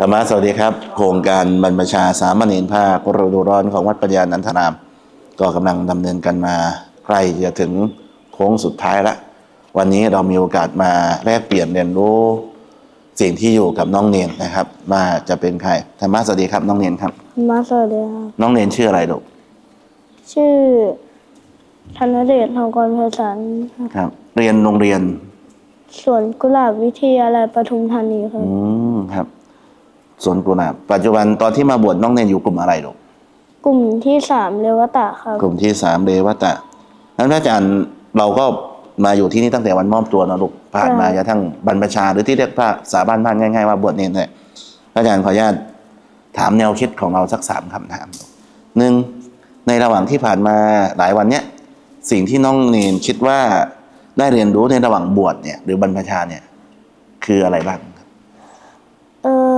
ธรรมะสวัสดีครับ โครงการบรรพชาสามเณรภาคฤดูร้อนของวัดปัญญานันทนาม ก็กำลังดำเนินกันมาใกล้จะถึงโค้งสุดท้ายละ วันนี้เรามีโอกาสมาแลกเปลี่ยนเรียนรู้ สิ่งที่อยู่กับน้องเนียนนะครับว่าจะเป็นใครธรรมะสวัสดีครับน้องเนียนครับมาสวัสดีครับน้องเนียนชื่ออะไรลูกชื่อธนเดชทองกรไพศาลครับครับ เรียนโรงเรียนสวนกุหลาบวิทยาลัยปทุมธานีครับอืมครับ สวนกุหลาบปัจจุบันตอนที่มาบวชน้องเนียนอยู่กลุ่มอะไรลูกกลุ่มที่สามเรวตะครับ กลุ่มที่สามเดวตะนั้นพระอาจารย์เราก็มาอยู่ที่นี่ตั้งแต่วันมอบตัวเนอะลูกผ่านมาใช่จนกระทั่งบรรพชาหรือที่เรียกว่าสาบานบ้านง่ายๆว่าบวชเนรเนี่ยพระอาจารย์ขออนุญาตถามแนวคิดของเราสักสามคำถามหนึ่งในระหว่างที่ผ่านมาหลายวันเนี้ยสิ่งที่น้องเนนคิดว่าได้เรียนรู้ในระหว่างบวชเนี่ย หรือบรรพชาเนี่ย คืออะไรบ้างครับเออ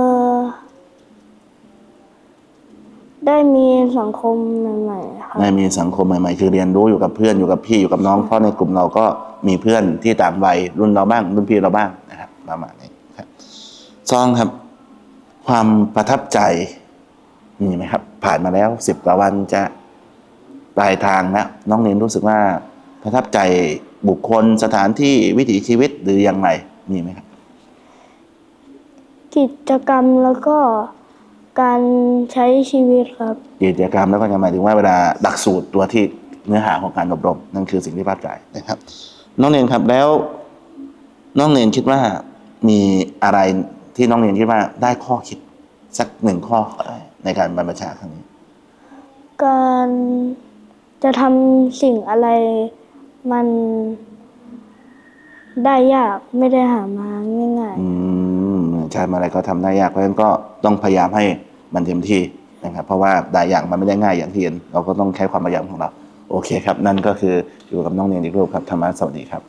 ได้มีสังคมใหม่ๆครับได้มีสังคมใหม่ๆ คือเรียนรู้อยู่กับเพื่อนอยู่กับพี่อยู่กับน้องเพราะในกลุ่มเราก็มีเพื่อนที่ต่างวัยรุ่นเราบ้างรุ่นพี่เราบ้างนะครับประมาณนี้ครับซองครับ ความประทับใจมีไหมครับ ผ่านมาแล้วสิบกว่าวันจะปลายทางแล้วน้องเนนรู้สึกว่าประทับใจบุคคลสถานที่วิถีชีวิตหรือยังไงมีไหมครับ กิจกรรมแล้วก็การ ใช้ชีวิตครับ กิจกรรมแล้วก็จะหมายถึงว่าเวลาหลักสูตรตัวที่เนื้อหาของการอบรมนั่นคือสิ่งที่ประทับใจนะครับ น้องเนนครับแล้ว น้องเนนคิดว่ามีอะไรที่น้องเนนคิดว่าได้ข้อคิดสักหนึ่งข้อก็ได้ในการบรรพชาครั้งนี้ การจะทำสิ่งอะไรมันได้ยากไม่ได้หามาง่ายอืมใช่มาอะไรก็ทำได้ยากเพราะฉะนั้นก็ต้องพยายามให้ มันเต็มที่นะครับเพราะว่าได้อย่างมันไม่ได้ง่ายอย่างที่เห็นเราก็ต้องใช้ความพยายามของเรา โอเคครับ นั่นก็คืออยู่กับน้องเนียนอีกรูปครับธรรมะสวัสดีครับ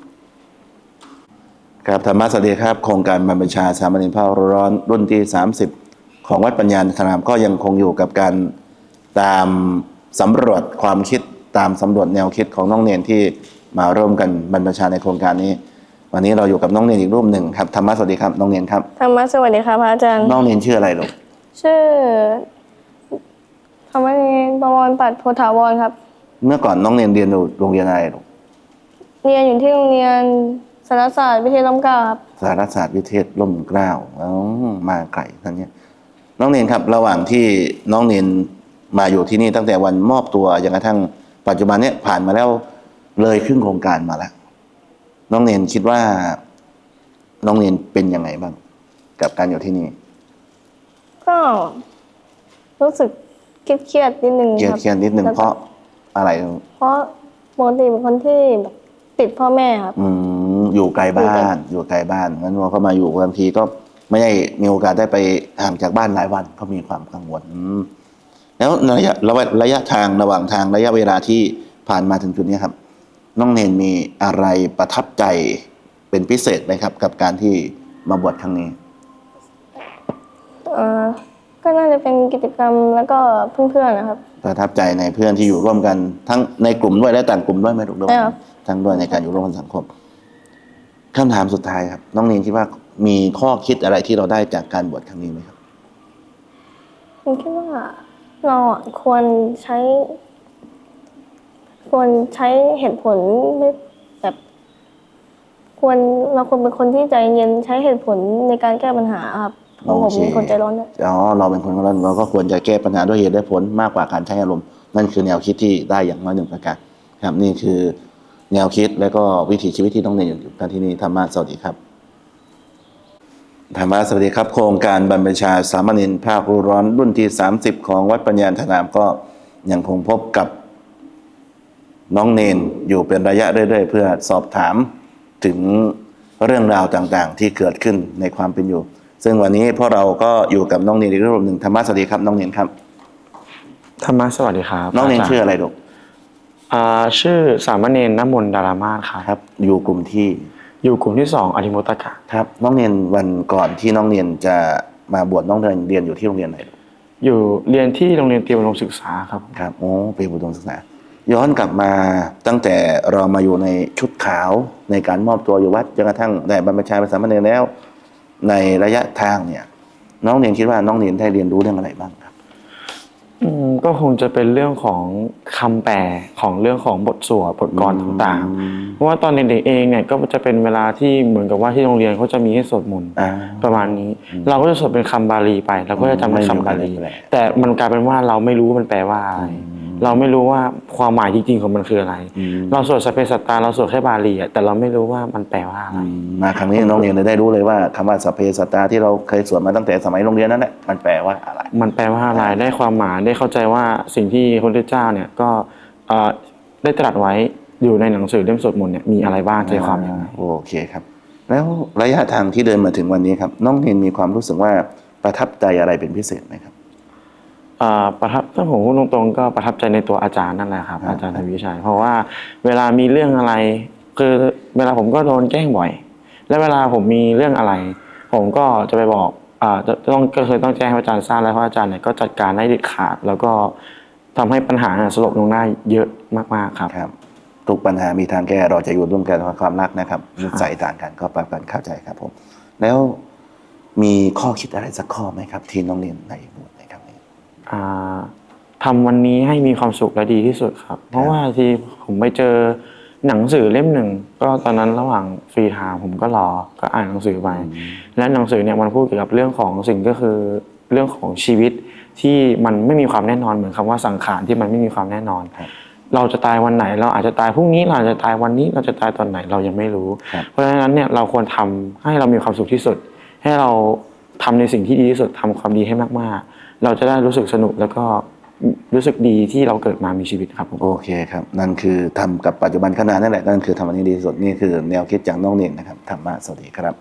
ครับธรรมะสวัสดีครับ โครงการบรรพชาสามเณรภาคร้อนรุ่นที่ 30 ของวัดปัญญาธนามก็ยังคงอยู่กับการตามสำรวจความคิดตามสำรวจแนวคิดของน้องเนียนที่มาร่วมกันบรรพชาในโครงการนี้ วันนี้เราอยู่กับน้องเนียนอีกรูปหนึ่งครับธรรมะสวัสดีครับน้องเนียนครับธรรมะสวัสดีค่ะพระอาจารย์น้องเนียนชื่ออะไรลูก ชื่อธรรมนีประวรปัดโพธาวรครับ เมื่อก่อนน้องเนียนเรียนอยู่โรงเรียนอะไรลูกเรียนอยู่ที่โรงเรียนสารศาสตร์วิเทยล้อมเกล้าครับสารศาสตร์วิเทศร่มเกล้าอ๋อมาไกลท่านเนี้ยน้องเนียนครับ ระหว่างที่น้องเนียนมาอยู่ที่นี่ตั้งแต่วันมอบตัวจนกระทั่งปัจจุบันเนี้ยผ่านมาแล้วเลยครึ่งโครงการมาแล้ว น้องเนียนคิดว่า น้องเนียนเป็นยังไงบ้าง กับการอยู่ที่นี่ ก็รู้สึกเครียดๆนิดนึงเกลียดครับเคียนนิดนึงแล้วเพก็ราะอะไร เพราะปกติเป็นคนที่แบบติดพ่อแม่ครับ อืมอยู่ไกลบ้าน อยู่ไกลบ้านงั้นพอเขามาอยู่บางทีก็ไม่ได้มีโอกาสได้ไปห่างจากบ้านหลายวันก็มีความกังวลอืมแล้วระยะระยะระยะทางระหว่างทางระยะเวลาที่ผ่านมาถึงจุดนี้ครับ น้องเนนมีอะไรประทับใจเป็นพิเศษไหมครับ กับการที่มาบวชครั้งนี้เอ่อ ก็น่าจะเป็นกิจกรรมแล้วก็เพื่อนๆนะครับ ประทับใจในเพื่อนที่อยู่ร่วมกันทั้งในกลุ่มด้วยและต่างกลุ่มด้วยไหมถูกต้องใช่ครับ ทั้งด้วยในการอยู่ร่วมกันสังคมคำถามสุดท้ายครับ น้องเนนคิดว่ามีข้อคิดอะไรที่เราได้จากการบวชครั้งนี้ไหมครับ ผมคิดว่าเราอะควรใช้ ควรใช้เหตุผลไม่แบบ ควรเราควรเป็นคนที่ใจเย็นใช้เหตุผลในการแก้ปัญหาครับ เพราะผมโอเคเป็นคนใจร้อนด้วยอ๋อเราเป็นคนเราเราก็ควรจะแก้ปัญหาด้วยเหตุและผลมากกว่าการใช้อารมณ์ นั่นคือแนวคิดที่ได้อย่างน้อยหนึ่งประการครับนี่คือแนวคิดและก็วิถีชีวิตที่ต้องเรียนอยู่กันที่นี่ธรรมะสวัสดีครับธรรมะสวัสดีครับ โครงการบรรพชาสามเณรภาคฤดูร้อนรุ่นที่ 30 ของวัดปัญญาธนามก็ยังคงพบกับน้องเนนอยู่เป็นระยะเรื่อยๆ เพื่อสอบถามถึงเรื่องราวต่างๆ ที่เกิดขึ้นในความเป็นอยู่ ซึ่งวันนี้พวกเราก็อยู่กับน้องเนนอีกรูปหนึ่งธรรมะสวัสดีครับน้องเนนครับ ธรรมะสวัสดีครับน้องเนนาจารย์ชื่ออะไรลูกอ่าชื่อสามเณรน้ำมนต์ดารามาศครับ ครับ อยู่กลุ่มที่อยู่กลุ่มที่สองอธิโมตกะครับ น้องเนนวันก่อนที่น้องเนนจะมาบวชน้องเนนเรียนอยู่ที่โรงเรียนไหนลูกอยู่เรียนที่โรงเรียนเตรียมอุดมศึกษาครับ ครับโอ้เป็นบุตรศึกษาย้อนกลับมาตั้งแต่เรามาอยู่ในชุดขาวในการมอบตัวอยู่วัดจนกระทั่งได้บรรพชาเป็นสามเณรแล้ว ในระยะทางเนี่ย น้องเนียนคิดว่าน้องเนียนได้เรียนรู้เรื่องอะไรบ้างครับอืมก็คงจะเป็นเรื่องของคำแปลของเรื่องของบทสวดบทกลอนต่างๆ เพราะว่าตอนเด็กๆเองเนี่ยก็จะเป็นเวลาที่เหมือนกับว่าที่โรงเรียนเขาจะมีให้สวดมนต์อ่า ประมาณนี้ เราก็จะสวดเป็นคำบาลีไปเราก็จะจำเป็นคำบาลีไม่รู้อะไรแปลแต่มันกลายเป็นว่าเราไม่รู้ว่ามันแปลว่าอะไร เราไม่รู้ว่าความหมายจริงๆของมันคืออะไรอืมเราสวดสพเพสัตตาเราสวดแค่บาลีอะแต่เราไม่รู้ว่ามันแปลว่าอะไรอืมมาครั้งนี้น้องเนียนเลยได้รู้เลยว่าคำว่าสัพเพสัตตาที่เราเคยสวดมาตั้งแต่สมัยโรงเรียนนั่นแหละมันแปลว่าอะไร มันแปลว่าอะไรได้ความหมายได้เข้าใจว่าสิ่งที่พระพุทธเจ้าเนี่ยก็เอ่อได้ตรัสไว้อยู่ในหนังสือเล่มสวดมนต์เนี่ยมีอะไรบ้างใจความยังไงโอเคครับ แล้วระยะทางที่เดินมาถึงวันนี้ครับน้องเนียนมีความรู้สึกว่าประทับใจอะไรเป็นพิเศษไหมครับเอ่อประทับถ้าผมพูดตรงๆก็ประทับใจในตัวอาจารย์นั่นแหละครับครับอาจารย์ทวีชัยเพราะว่าเวลามีเรื่องอะไร คือเวลาผมก็โดนแกล้งบ่อย และเวลาผมมีเรื่องอะไร ผมก็จะไปบอกอ่าจะต้องก็คือต้องแจ้งให้อาจารย์ทราบแล้วเพราะอาจารย์เนี่ยก็จัดการได้เด็ดขาด แล้วก็ทำให้ปัญหาสลบลงได้เยอะมากๆครับครับ ทุกปัญหามีทางแก้เราจะอยู่ร่วมกันเพราะความรักนะครับนิสัยต่างกันก็ปรับกันเข้าใจครับผมแล้วมีข้อคิดอะไรสักข้อไหมครับ ที่น้องเนียนในบท ในครั้งนี้อ่าทำวันนี้ให้มีความสุขและดีที่สุดครับ เพราะว่าที่ผมไปเจอหนังสือเล่มหนึ่ง ก็ตอนนั้นระหว่างฟรีไทม์ผมก็รอก็อ่านหนังสือไปและหนังสือเนี่ยมันพูดเกี่ยวกับเรื่องของสิ่งก็คือเรื่องของชีวิตที่มันไม่มีความแน่นอนเหมือนคำว่าสังขารที่มันไม่มีความแน่นอนครับเราจะตายวันไหน เราอาจจะตายพรุ่งนี้เราอาจจะตายวันนี้เราจะตายตอนไหนเรายังไม่รู้ครับเพราะฉะนั้นเนี่ยเราควรทำให้เรามีความสุขที่สุด ให้เราทำในสิ่งที่ดีที่สุดทำความดีให้มากๆ เราจะได้รู้สึกสนุกแล้วก็รู้สึกดีที่เราเกิดมามีชีวิตครับผมโอเคครับ นั่นคือทำกับปัจจุบันขณะนั่นแหละนั่นคือทำวันนี้ดีที่สุดนี่คือแนวคิดจากน้องเนียนนะครับธรรมะสวัสดีครับ